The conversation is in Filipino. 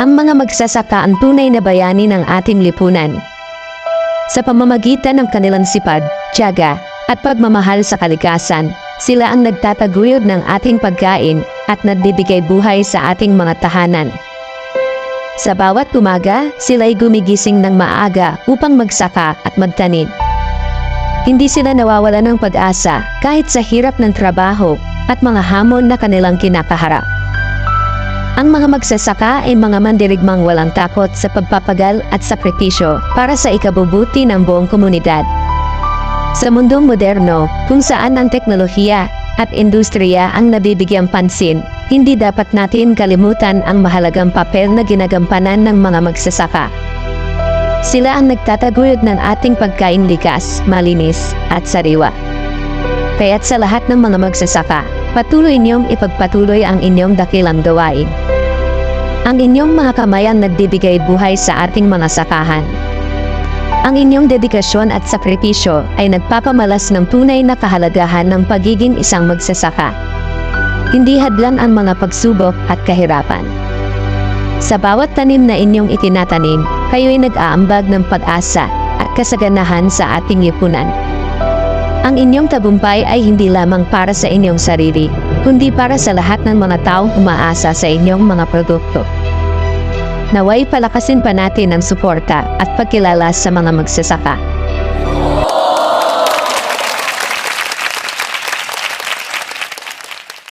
Ang mga magsasaka ang tunay na bayani ng ating lipunan. Sa pamamagitan ng kanilang sipag, tiyaga, at pagmamahal sa kalikasan, sila ang nagtataguyod ng ating pagkain at nagbibigay buhay sa ating mga tahanan. Sa bawat umaga, sila'y gumigising ng maaga upang magsaka at magtanim. Hindi sila nawawala ng pag-asa kahit sa hirap ng trabaho at mga hamon na kanilang kinakaharap. Ang mga magsasaka ay mga mandirigmang walang takot sa pagpapagal at sakripisyo para sa ikabubuti ng buong komunidad. Sa mundong moderno, kung saan ang teknolohiya at industriya ang nabibigyang pansin, hindi dapat natin kalimutan ang mahalagang papel na ginagampanan ng mga magsasaka. Sila ang nagtataguyod ng ating pagkain likas, malinis, at sariwa. Kaya't sa lahat ng mga magsasaka, patuloy niyong ipagpatuloy ang inyong dakilang gawain. Ang inyong mga kamay ang nagbibigay buhay sa ating mga sakahan. Ang inyong dedikasyon at sakripisyo ay nagpapamalas ng tunay na kahalagahan ng pagiging isang magsasaka. Hindi hadlan ang mga pagsubok at kahirapan. Sa bawat tanim na inyong itinatanim, kayo'y nag-aambag ng pag-asa at kasaganahan sa ating lipunan. Ang inyong tabumpay ay hindi lamang para sa inyong sarili, kundi para sa lahat ng mga taong umaasa sa inyong mga produkto. Naway palakasin pa natin ang suporta at pagkilala sa mga magsasaka.